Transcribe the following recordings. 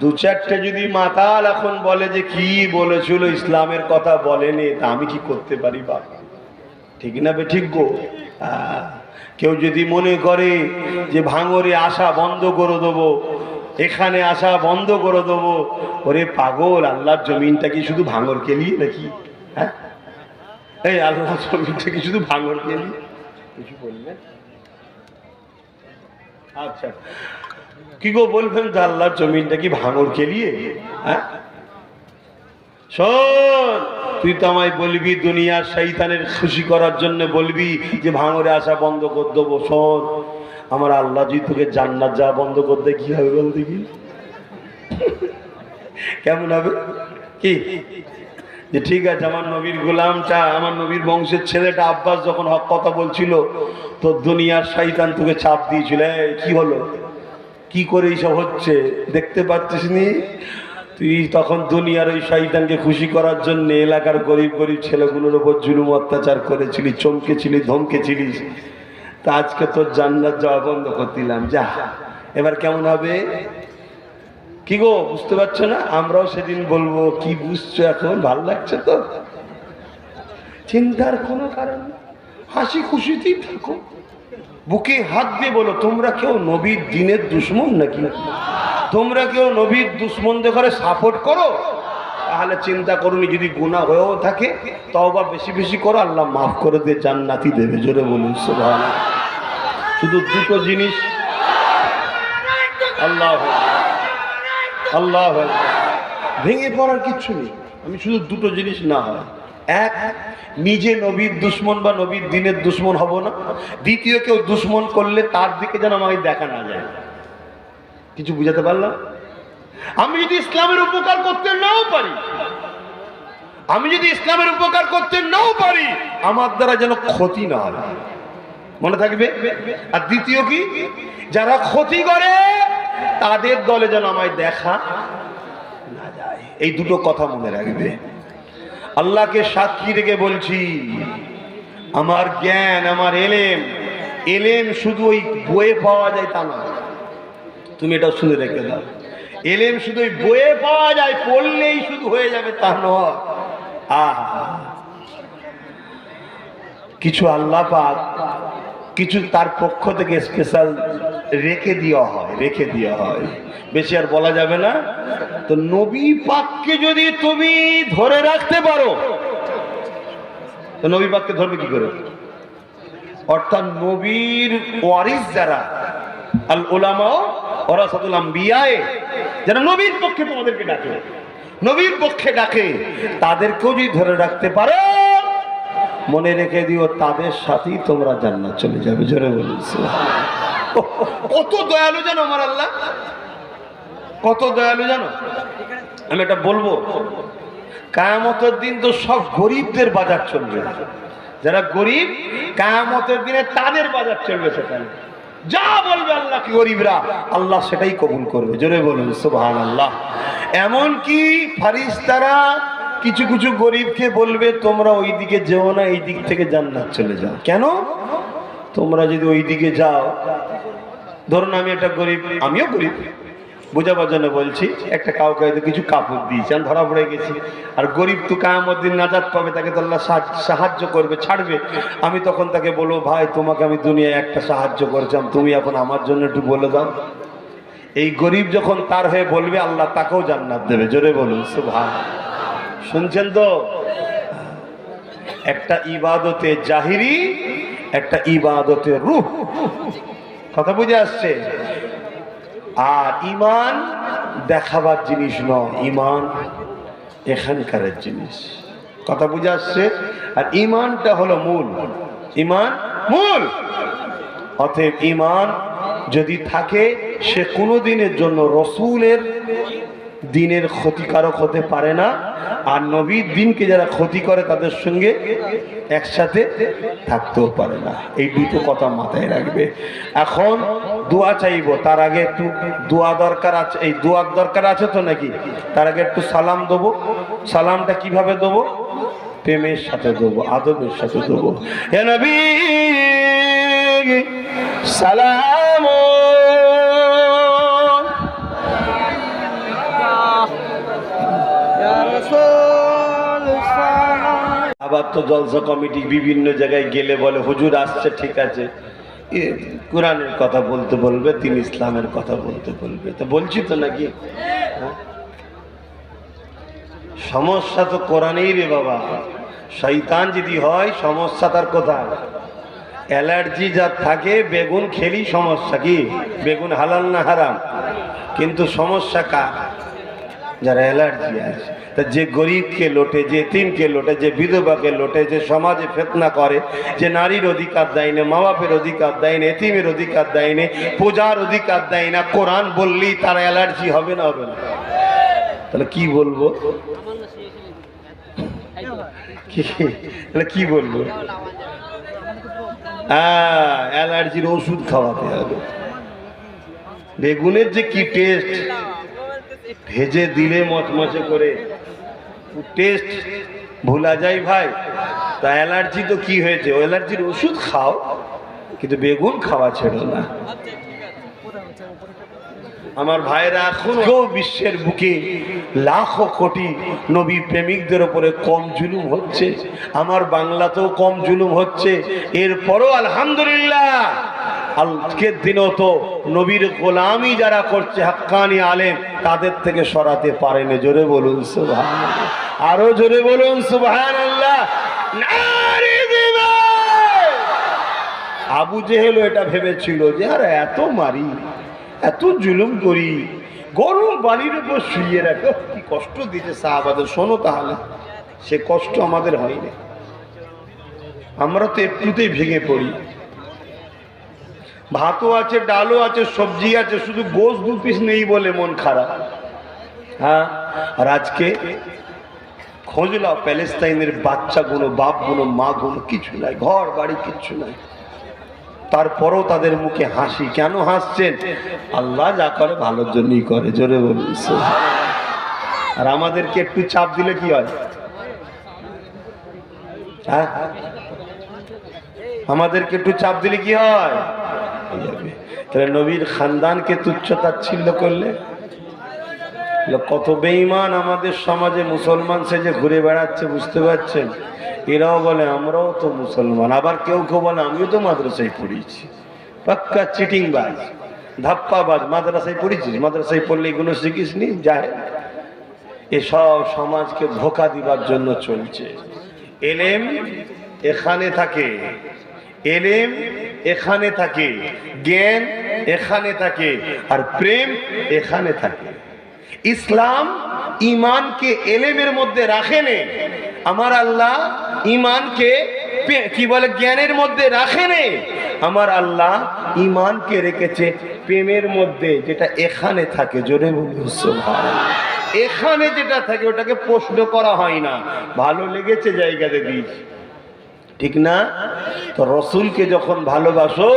দু চারটে যদি মাতাল এখন বলে যে কি বলেছিল, ইসলামের কথা বলেনি, তা আমি কি করতে পারি বাবা ঠিক না বে ঠিক গো। কেউ যদি মনে করে যে ভাঙরে আসা বন্ধ করে দেবো, এখানে আসা বন্ধ করে দেবো, ওরে পাগল, আল্লাহর জমিনটা কি শুধু ভাঙর কেলিয়ে নাকি? হ্যাঁ? এই আল্লাহর জমিনটা কি শুধু ভাঙর কেলিয়ে কিছু বলবেন? আচ্ছা। কি গো বলবেন যে আল্লাহর জমিনটা কি ভাঙর খেলিয়ে? হ্যাঁ? শোন, তুই তো আমায় বলবি দুনিয়ার শৈতানের খুশি করার জন্য বলবি যে ভাঙরে আসা বন্ধ করে দেবো, শোন। আমার আল্লাহ যদি তোকে জান্নাত যা বন্ধ করতে কি হবে বল দেখি? কেমন হবে? কি? যে ঠিক আছে, আমার নবীর গোলামটা, আমার নবীর বংশের ছেলেটা আব্বাস যখন হক কথা বলছিল, তো দুনিয়ার শৈতান তোকে চাপ দিয়েছিল। কি হলো? কি করে এইসব হচ্ছে? দেখতে পাচ্ছিস নি? তুই তখন দুনিয়ার ওই শয়তানকে খুশি করার জন্য এলাকার গরিব গরিব ছেলেগুলোর ওপর জুলুম অত্যাচার করেছিলি, চমকেছিলি, ধমকেছিলিস। তা আজকে তোর জান্নাত যাওয়া বন্ধ করে দিলাম। যা, এবার কেমন হবে? কি গো, বুঝতে পারছ না? আমরাও সেদিন বলব, কি বুঝছ এখন? ভালো লাগছে তো? চিন্তার কোনো কারণ হাসি খুশিতেই থাকো। বুকে হাত দিয়ে বলো, তোমরা কেউ নবীর দিনের দুশ্মন নাকি? তোমরা কেউ নবীর দুশ্মনদের ঘরে সাপোর্ট করো? তাহলে চিন্তা করুনি, যদি গুণা হয়েও থাকে তাও তওবা বেশি বেশি করো, আল্লাহ মাফ করে দিয়ে জান্নাতি দেবে। জোরে বলুন, সুবহানাল্লাহ। শুধু দুটো জিনিস। আল্লাহ আল্লাহ ভেঙে পড়ার কিচ্ছু নেই। আমি শুধু দুটো জিনিস না হয় এক, নিজে নবীর দুশ্মন বা নবীর দিনের দুশ্মন হব না। দ্বিতীয়, কেউ দুশ্মন করলে তার দিকে যেন আমাকে দেখা না যায়। কিছু বুঝাতে পারলাম? আমি যদি ইসলামের উপকার করতে নাও পারি, আমি যদি ইসলামের উপকার করতে নাও পারি, আমার দ্বারা যেন ক্ষতি না হয়। মনে থাকবে? আর দ্বিতীয় কি? যারা ক্ষতি করে, তাদের দলে যেন আমায় দেখা না যায়। এই দুটো কথা মনে রাখবে। আল্লাহকে সাক্ষী রেখে বলছি, আমার জ্ঞান, আমার এলেম এলেম শুধু ওই বইয়ে পাওয়া যায় তা না তুমি এটা শুনে রেখে দাও। এলেম শুধু ওই বইয়ে পাওয়া যায়, পড়লেই শুধু হয়ে যাবে তা নয়। আহা! কিছু আল্লাহ পাক, কিছু তার পক্ষ থেকে স্পেশাল রেখে দেওয়া হয়, রেখে দেওয়া হয়। বেশি আর বলা যাবে না। তো নবী পাককে যদি তুমি ধরে রাখতে পারো, তো নবী পাককে ধরবে কি করে? অর্থাৎ নবীর ওয়ারিস যারা, আল ওলামাও ওরাসাতুল আম্বিয়ায়ে, যারা নবীর পক্ষে তোমাদেরকে ডাকে, নবীর পক্ষে ডাকে, তাদেরকেও যদি ধরে রাখতে পারো, মনে রেখে দিও, তাদের সাথেই তোমরা জান্নাত চলে যাবে। জোরে সুবহানাল্লাহ। কত দয়ালু জানো আমার আল্লাহ? কত দয়ালু জানো? আমি এটা বলব। কায়ামতের দিন তো সব গরিবদের বাজার চলবে। যারা গরিব, কায়ামতের দিনে তাদের বাজার চলবে সেখানে। যা বলবে আল্লাহ কি গরিবরা, আল্লাহ সেটাই কবুল করবে। জোরে বলুন সুবহান আল্লাহ এমনকি ফারিস্তারা কিছু কিছু গরিবকে বলবে, তোমরা ওই দিকে যেও না এই দিক থেকে জান্নাত চলে যাও। কেন? তোমরা যদি ওই দিকে যাও, ধরুন আমি একটা গরিব, আমিও গরিব, বোঝাবার জন্য বলছি, একটা কাউকে হয়তো কিছু কাপড় দিয়েছি, আমি ধরা পড়ে গেছি। আর গরিব তো কায়ামদ্দিন নাজাত পাবে, তাকে তো আল্লাহ সাহায্য- সাহায্য করবে, ছাড়বে। আমি তখন তাকে বলব, ভাই, তোমাকে আমি দুনিয়ায় একটা সাহায্য করেছিলাম, তুমি এখন আমার জন্য একটু বলে দাও। এই গরিব যখন তার হয়ে বলবে, আল্লাহ তাকেও জান্নাত দেবে, জোরে বলুন ভাই শুনছেন তো? একটা ইবাদতে জাহিরি একটা ইবাদতের রূপ। কথা বুঝে আসছে? আর ইমান দেখাবার জিনিস নয়, ইমান এখানকার জিনিস। কথা বুঝে আসছে? আর ইমানটা হলো মূল। ইমান মূল। অতএব ইমান যদি থাকে, সে কোনো দিনের জন্য রসুলের দিনের ক্ষতিকারক হতে পারে না, আর নবীর দিনকে যারা ক্ষতি করে তাদের সঙ্গে একসাথে থাকতেও পারে না। এই দুটো কথা মাথায় রাখবে। এখন দোয়া চাইব, তার আগে একটু দোয়া দরকার আছে, এই দোয়ার দরকার আছে তো নাকি? তার আগে একটু সালাম দেবো। সালামটা কীভাবে দেবো? প্রেমের সাথে দেবো, আদবের সাথে দেবো। নবী, সালাম আবার তো জলসা কমিটি বিভিন্ন জায়গায় গেলে বলে, হুজুর আসছে, ঠিক আছে। কোরআনের কথা বলতে বলবে, তিনি ইসলামের কথা বলতে বলবে। তো বলছি তো নাকি? হ্যাঁ? সমস্যা তো কোরআনেই রে বাবা। শৈতান যদি হয়, সমস্যা তার কোথায়? অ্যালার্জি যা থাকে, বেগুন খেলি সমস্যা কি? বেগুন হালাল না হারাম? কিন্তু সমস্যা কার? যারা অ্যালার্জি আছে। তা যে গরিবকে লোটে, যে তিনকে লোটে, যে বিধবাকে লোটে, যে সমাজে ফেতনা করে, যে নারীর অধিকার দেয় না মা বাপের অধিকার দেয় না, এতিমের অধিকার দেয় না পূজার অধিকার দেয় না, কোরআন বললেই তার অ্যালার্জি হবে না হবে না। তাহলে কি বলব? তাহলে কি বলব? হ্যাঁ অ্যালার্জির ওষুধ খাওয়াতে হবে। বেগুনের যে কি টেস্ট ভেজে দিলে মচমচে করে। টেস্ট ভোলা যায় ভাই। তা অ্যালার্জি তো কি হয়েছে? অ্যালার্জির ওষুধ খাও, কিন্তু বেগুন খাওয়া ছেড়ো না। আমার ভাইরা এখনও বিশ্বের বুকে লাখো কোটি নবী প্রেমিকদের ওপরে কম জুলুম হচ্ছে। আমার বাংলাতেও কম জুলুম হচ্ছে। এরপরও আলহামদুলিল্লাহ আজকের দিনও তো নবীর গোলামি যারা করছে, হাক্কানি আলেম, তাদের থেকে সরাতে পারেনি। জোরে বলুন সুবহান আরও জোরে বলুন সুবহান আল্লাহ আবু জেহেলও এটা ভেবেছিল যে, আর, এত মারি, এত জুলুম করি গরম পানির উপর শুয়ে রাখো। কি কষ্ট দিতে সাহাবাদের। শোনো তাহলে, সে কষ্ট আমাদের হয়নি। আমরা তো একটুতেই ভেঙে পড়ি। ভাতও আছে, ডালও আছে, সবজি আছে, শুধু গোস দু পিস নেই বলে মন খারাপ। হ্যাঁ? আর আজকে খোঁজ লাও প্যালেস্তাইনের বাচ্চাগুলো বাপগুলো মাগুলো কিছু নাই, ঘর বাড়ি কিচ্ছু নাই। তারপরও তাদের মুখে হাসি, কেন হাসছেন? আল্লাহ যা করে ভালোর জন্যই করে, জোরে বলুন আর আমাদেরকে একটু চাপ দিলে কি হয়? হ্যাঁ? আমাদেরকে একটু চাপ দিলে কি হয়ে? তাহলে নবীর খানদানকে তুচ্ছ তাচ্ছিল্য করলে কত বেঈমান আমাদের সমাজে মুসলমান সে যে ঘুরে বেড়াচ্ছে, বুঝতে পারছেন? এরাও বলে, আমরাও তো মুসলমান। আবার কেউ কেউ বলে, আমিও তো মাদ্রাসায় পড়িয়েছি। পাক্কা চিটিং বাজ ধাপ্পাবাজ, মাদ্রাসায় পড়েছিস মাদ্রাসায় পড়লে এগুলো শিখিস নি? যায় এসব সমাজকে ধোকা দিবার জন্য চলছে। এলেম এখানে থাকে। এলেম এখানে থাকে, জ্ঞান এখানে থাকে আর প্রেম এখানে থাকে। ইসলাম ইমানকে এলেমের মধ্যে রাখেনে আমার আল্লাহ ইমানকে কি বলে, জ্ঞানের মধ্যে রাখেনে আমার আল্লাহ ইমানকে রেখেছে প্রেমের মধ্যে যেটা এখানে থাকে। জোরে এখানে যেটা থাকে, ওটাকে প্রশ্ন করা হয় না। ভালো লেগেছে জায়গাতে দিয়েছি ঠিক না? তো রসুলকে যখন ভালোবাসো,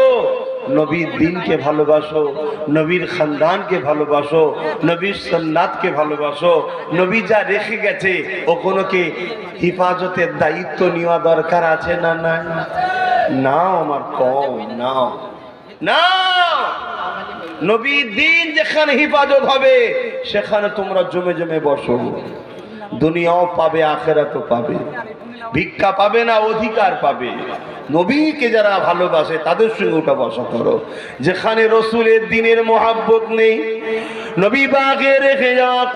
নবীর দিনকে ভালোবাসো, নবীর খানদানকে ভালোবাসো, নবীর সন্ন্যাতকে ভালোবাসো, নবী যা রেখে গেছে ও কোনো কি হিফাজতের দায়িত্ব নেওয়া দরকার আছে না না নাও আমার কম, নাও। নাও! নবীর দিন যেখানে হিফাজত হবে, সেখানে তোমরা জমে জমে বসো। দুনিয়াও পাবে, আখেরাতও পাবে। ভিক্ষা পাবে না, অধিকার পাবে? নবীকে যারা ভালোবাসে, তাদের সঙ্গে ওটা বসা করো। যেখানে রসুলের দিনের মহাব্বত নেই, নবী বাগে রেখে যাওয়া